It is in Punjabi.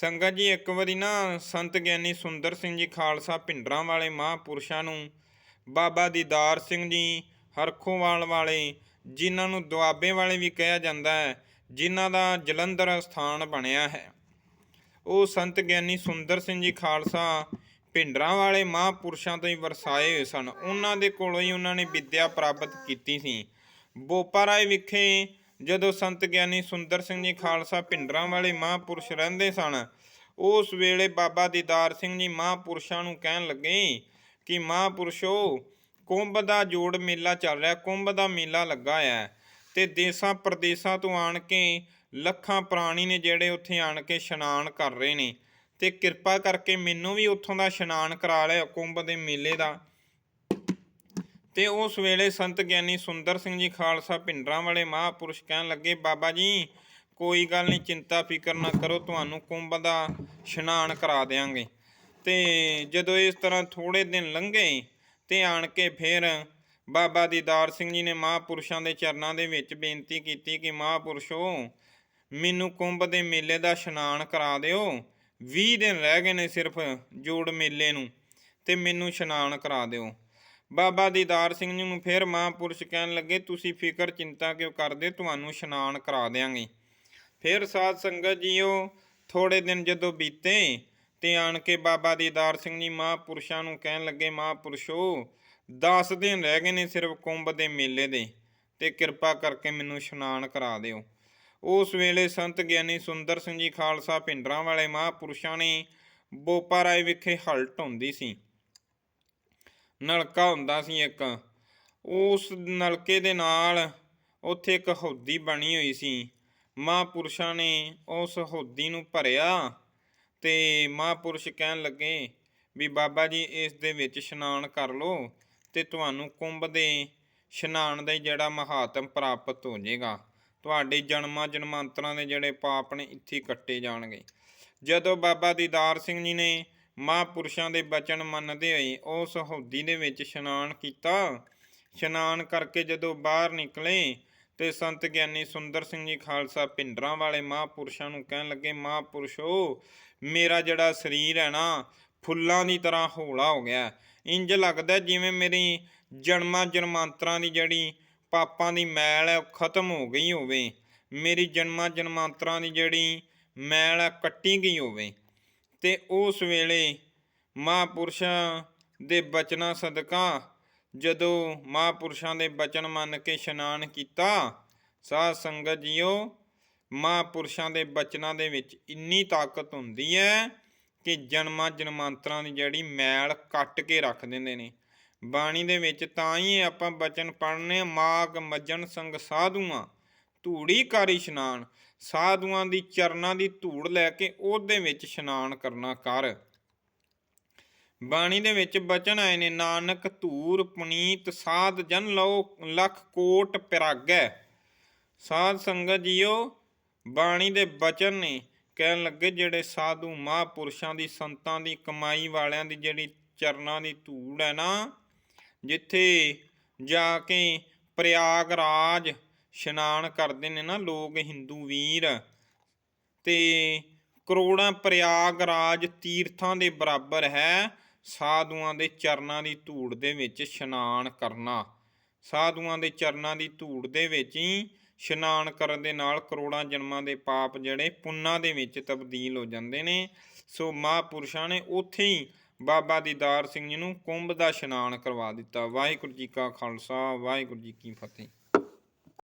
ਸੰਗਤ ਜੀ, ਇੱਕ ਵਾਰੀ ਨਾ ਸੰਤ ਗਿਆਨੀ ਸੁੰਦਰ ਸਿੰਘ ਜੀ ਖਾਲਸਾ ਭਿੰਡਰਾਂ ਵਾਲੇ ਮਹਾਂਪੁਰਸ਼ਾਂ ਨੂੰ, ਬਾਬਾ ਦੀਦਾਰ ਸਿੰਘ ਜੀ ਹਰਖੋਵਾਲ ਵਾਲੇ, ਜਿਨ੍ਹਾਂ ਨੂੰ ਦੁਆਬੇ ਵਾਲੇ ਵੀ ਕਿਹਾ ਜਾਂਦਾ ਹੈ, ਜਿਨ੍ਹਾਂ ਦਾ ਜਲੰਧਰ ਸਥਾਨ ਬਣਿਆ ਹੈ। ਉਹ ਸੰਤ ਗਿਆਨੀ ਸੁੰਦਰ ਸਿੰਘ ਜੀ ਖਾਲਸਾ ਭਿੰਡਰਾਂ ਵਾਲੇ ਮਹਾਂਪੁਰਸ਼ਾਂ ਤੋਂ ਹੀ ਵਰਸਾਏ ਹੋਏ ਸਨ। ਉਹਨਾਂ ਦੇ ਕੋਲੋਂ ਹੀ ਉਹਨਾਂ ਨੇ ਵਿੱਦਿਆ ਪ੍ਰਾਪਤ ਕੀਤੀ ਸੀ। ਬੋਪਾਰਾਏ ਵਿਖੇ ਜਦੋਂ ਸੰਤ ਗਿਆਨੀ ਸੁੰਦਰ ਸਿੰਘ ਜੀ ਖਾਲਸਾ ਭਿੰਡਰਾਂ ਵਾਲੇ ਮਹਾਂਪੁਰਸ਼ ਰਹਿੰਦੇ ਸਨ, ਉਸ ਵੇਲੇ ਬਾਬਾ ਦੀਦਾਰ ਸਿੰਘ ਜੀ ਮਹਾਂਪੁਰਸ਼ਾਂ ਨੂੰ ਕਹਿਣ ਲੱਗੇ ਕਿ ਮਹਾਂਪੁਰਸ਼ੋ, ਕੁੰਭ ਦਾ ਜੋੜ ਮੇਲਾ ਚੱਲ ਰਿਹਾ, ਕੁੰਭ ਦਾ ਮੇਲਾ ਲੱਗਾ ਹੈ ਤੇ ਦੇਸਾਂ ਪ੍ਰਦੇਸਾਂ ਤੋਂ ਆਣ ਕੇ ਲੱਖਾਂ ਪ੍ਰਾਣੀ ਨੇ ਜਿਹੜੇ ਉੱਥੇ ਆਣ ਕੇ ਇਸ਼ਨਾਨ ਕਰ ਰਹੇ ਨੇ ਤੇ ਕਿਰਪਾ ਕਰਕੇ ਮੈਨੂੰ ਵੀ ਉੱਥੋਂ ਦਾ ਇਸ਼ਨਾਨ ਕਰਾ ਲਿਆ ਕੁੰਭ ਦੇ ਮੇਲੇ ਦਾ। ਤੇ ਉਸ ਵੇਲੇ ਸੰਤ ਗਿਆਨੀ ਸੁੰਦਰ ਸਿੰਘ ਜੀ ਖਾਲਸਾ ਭਿੰਡਰਾਂ ਵਾਲੇ ਮਹਾਂਪੁਰਸ਼ ਕਹਿਣ ਲੱਗੇ, ਬਾਬਾ ਜੀ, ਕੋਈ ਗੱਲ ਨਹੀਂ, ਚਿੰਤਾ ਫਿਕਰ ਨਾ ਕਰੋ, ਤੁਹਾਨੂੰ ਕੁੰਭ ਦਾ ਇਸ਼ਨਾਨ ਕਰਾ ਦੇਾਂਗੇ ਤੇ ਜਦੋਂ ਇਸ ਤਰ੍ਹਾਂ ਥੋੜੇ ਦਿਨ ਲੰਘੇ ਤੇ ਆਣ ਕੇ ਫਿਰ ਬਾਬਾ ਦੀਦਾਰ ਸਿੰਘ ਜੀ ਨੇ ਮਹਾਂਪੁਰਸ਼ਾਂ ਦੇ ਚਰਨਾਂ ਦੇ ਵਿੱਚ ਬੇਨਤੀ ਕੀਤੀ ਕਿ, ਮਹਾਂਪੁਰਸ਼ੋ, ਮੈਨੂੰ ਕੁੰਭ ਦੇ ਮੇਲੇ ਦਾ ਇਸ਼ਨਾਨ ਕਰਾ ਦਿਓ। 20 ਦਿਨ ਰਹਿ ਗਏ ਨੇ ਸਿਰਫ ਜੋੜ ਮੇਲੇ ਨੂੰ ਤੇ ਮੈਨੂੰ ਇਸ਼ਨਾਨ ਕਰਾ ਦਿਓ। ਬਾਬਾ ਦੀਦਾਰ ਸਿੰਘ ਜੀ ਨੂੰ ਫਿਰ ਮਹਾਂਪੁਰਸ਼ ਕਹਿਣ ਲੱਗੇ, ਤੁਸੀਂ ਫਿਕਰ, ਚਿੰਤਾ ਕਿਉਂ ਕਰਦੇ? ਤੁਹਾਨੂੰ ਇਸ਼ਨਾਨ ਕਰਾ ਦੇਾਂਗੇ ਫਿਰ ਸਾਧ ਸੰਗਤ ਜੀਓ ਥੋੜੇ ਦਿਨ ਜਦੋਂ ਬੀਤੇ, ਤੇ ਆਣ ਕੇ ਬਾਬਾ ਦੀਦਾਰ ਸਿੰਘ ਜੀ ਮਹਾਂਪੁਰਸ਼ਾਂ ਨੂੰ ਕਹਿਣ ਲੱਗੇ, ਮਹਾਂਪੁਰਸ਼ੋ 10 ਦਿਨ ਰਹਿ ਗਏ ਨੇ ਸਿਰਫ ਕੁੰਭ ਦੇ ਮੇਲੇ ਦੇ, ਤੇ ਕਿਰਪਾ ਕਰਕੇ ਮੈਨੂੰ ਇਸ਼ਨਾਨ ਕਰਾ ਦਿਓ। ਉਸ ਵੇਲੇ ਸੰਤ ਗਿਆਨੀ ਸੁੰਦਰ ਸਿੰਘ ਜੀ ਖਾਲਸਾ ਭਿੰਡਰਾਂ ਵਾਲੇ ਮਹਾਂਪੁਰਸ਼ਾਂ ਨੇ ਬੋਪਾਰਾਏ ਵਿਖੇ ਹਲ ਹੁੰਦੀ ਸੀ। ਨਲਕਾ ਹੁੰਦਾ ਸੀ ਇੱਕ। ਉਸ ਨਲਕੇ ਦੇ ਨਾਲ ਉੱਥੇ ਇੱਕ ਹੌਦੀ ਬਣੀ ਹੋਈ ਸੀ। ਮਹਾਂਪੁਰਸ਼ਾਂ ਨੇ ਉਸ ਹੌਦੀ ਨੂੰ ਭਰਿਆ ਤੇ ਮਹਾਂਪੁਰਸ਼ ਕਹਿਣ ਲੱਗੇ ਵੀ ਬਾਬਾ ਜੀ, ਇਸ ਦੇ ਵਿੱਚ ਇਸ਼ਨਾਨ ਕਰ ਲਓ ਤੇ ਤੁਹਾਨੂੰ ਕੁੰਭ ਦੇ ਇਸ਼ਨਾਨ ਦਾ ਜਿਹੜਾ ਮਹਾਤਮ ਪ੍ਰਾਪਤ ਹੋ ਜਾਏਗਾ। ਤੁਹਾਡੇ ਜਨਮਾਂ ਜਨਮਾਂਤਰਾਂ ਦੇ ਜਿਹੜੇ ਪਾਪ ਨੇ, ਇੱਥੇ ਕੱਟੇ ਜਾਣਗੇ। ਜਦੋਂ ਬਾਬਾ ਦੀਦਾਰ ਸਿੰਘ ਜੀ ਨੇ ਮਹਾਂਪੁਰਸ਼ਾਂ ਦੇ ਬਚਨ ਮੰਨਦੇ ਹੋਏ ਉਸ ਹੌਦੀ ਦੇ ਵਿੱਚ ਇਸ਼ਨਾਨ ਕੀਤਾ। ਇਸ਼ਨਾਨ ਕਰਕੇ ਜਦੋਂ ਬਾਹਰ ਨਿਕਲੇ ਤੇ ਸੰਤ ਗਿਆਨੀ ਸੁੰਦਰ ਸਿੰਘ ਜੀ ਖਾਲਸਾ ਭਿੰਡਰਾਂ ਵਾਲੇ ਮਹਾਂਪੁਰਸ਼ਾਂ ਨੂੰ ਕਹਿਣ ਲੱਗੇ ਮਹਾਂਪੁਰਸ਼ੋ ਮੇਰਾ ਜਿਹੜਾ ਸਰੀਰ ਹੈ ਨਾ, ਫੁੱਲਾਂ ਦੀ ਤਰ੍ਹਾਂ ਹੌਲਾ ਹੋ ਗਿਆ। ਇੰਜ ਲੱਗਦਾ ਜਿਵੇਂ ਮੇਰੀ ਜਨਮਾਂ ਜਨਮਾਂਤਰਾਂ ਦੀ ਜਿਹੜੀ ਪਾਪਾਂ ਦੀ ਮੈਲ ਹੈ, ਉਹ ਖਤਮ ਹੋ ਗਈ ਹੋਵੇ। ਮੇਰੀ ਜਨਮਾਂ ਜਨਮਾਂਤਰਾਂ ਦੀ ਜਿਹੜੀ ਮੈਲ ਹੈ ਕੱਟੀ ਗਈ ਹੋਵੇ। ਤੇ ਉਸ ਵੇਲੇ ਮਹਾਂਪੁਰਸ਼ਾਂ ਦੇ ਬਚਨਾਂ ਸਦਕਾ ਜਦੋਂ ਮਹਾਂਪੁਰਸ਼ਾਂ ਦੇ ਬਚਨ ਮੰਨ ਕੇ ਇਸ਼ਨਾਨ ਕੀਤਾ, ਸਾਧ ਸੰਗਤ ਜੀਓ, ਮਹਾਂਪੁਰਸ਼ਾਂ ਦੇ ਬਚਨਾਂ ਦੇ ਵਿੱਚ ਇੰਨੀ ਤਾਕਤ ਹੁੰਦੀ ਹੈ ਕਿ ਜਨਮਾਂ ਜਨਮਾਂਤਰਾਂ ਦੀ ਜਿਹੜੀ ਮੈਲ ਕੱਟ ਕੇ ਰੱਖ ਦਿੰਦੇ ਨੇ। ਬਾਣੀ ਦੇ ਵਿੱਚ ਤਾਂ ਹੀ ਆਪਾਂ ਬਚਨ ਪੜ੍ਹਨੇ ਮਾਗ ਮੱਜਣ ਸੰਗ ਸਾਧੂਆਂ। ਧੂੜੀ ਕਰ ਇਸ਼ਨਾਨ, ਸਾਧੂਆਂ ਦੀ ਚਰਨਾਂ ਦੀ ਧੂੜ ਲੈ ਕੇ ਉਹਦੇ ਵਿੱਚ ਇਸ਼ਨਾਨ ਕਰਨਾ ਕਰ। ਬਾਣੀ ਦੇ ਵਿੱਚ ਬਚਨ ਆਏ ਨੇ, ਨਾਨਕ ਧੂਰ ਪੁਨੀਤ ਸਾਧ ਜਨ ਲਓ, ਲੱਖ ਕੋਟ ਪਿਰਾਗੈ। ਸਾਧ ਸੰਗਤ ਜੀਓ, ਬਾਣੀ ਦੇ ਬਚਨ ਨੇ ਕਹਿਣ ਲੱਗੇ ਜਿਹੜੇ ਸਾਧੂ ਮਹਾਂਪੁਰਸ਼ਾਂ ਦੀ, ਸੰਤਾਂ ਦੀ, ਕਮਾਈ ਵਾਲਿਆਂ ਦੀ ਜਿਹੜੀ ਚਰਨਾਂ ਦੀ ਧੂੜ ਹੈ ਨਾ, ਜਿੱਥੇ ਜਾ ਕੇ ਪ੍ਰਯਾਗਰਾਜ ਇਸ਼ਨਾਨ ਕਰਦੇ ਨੇ ਨਾ ਲੋਕ ਹਿੰਦੂ ਵੀਰ ਤੇ ਕਰੋੜਾਂ ਪ੍ਰਯਾਗਰਾਜ ਤੀਰਥਾਂ ਦੇ ਬਰਾਬਰ ਹੈ ਸਾਧੂਆਂ ਦੇ ਚਰਨਾਂ ਦੀ ਧੂੜ ਦੇ ਵਿੱਚ ਇਸ਼ਨਾਨ ਕਰਨਾ। ਸਾਧੂਆਂ ਦੇ ਚਰਨਾਂ ਦੀ ਧੂੜ ਦੇ ਵਿੱਚ ਹੀ ਇਸ਼ਨਾਨ ਕਰਨ ਦੇ ਨਾਲ ਕਰੋੜਾਂ ਜਨਮਾਂ ਦੇ ਪਾਪ ਜਿਹੜੇ ਪੁੰਨਾਂ ਦੇ ਵਿੱਚ ਤਬਦੀਲ ਹੋ ਜਾਂਦੇ ਨੇ। ਸੋ ਮਹਾਂਪੁਰਸ਼ਾਂ ਨੇ ਉੱਥੇ ਹੀ ਬਾਬਾ ਦੀਦਾਰ ਸਿੰਘ ਜੀ ਨੂੰ ਕੁੰਭ ਦਾ ਇਸ਼ਨਾਨ ਕਰਵਾ ਦਿੱਤਾ। ਵਾਹਿਗੁਰੂ ਜੀ ਕਾ ਖਾਲਸਾ, ਵਾਹਿਗੁਰੂ ਜੀ ਕੀ ਫਤਿਹ।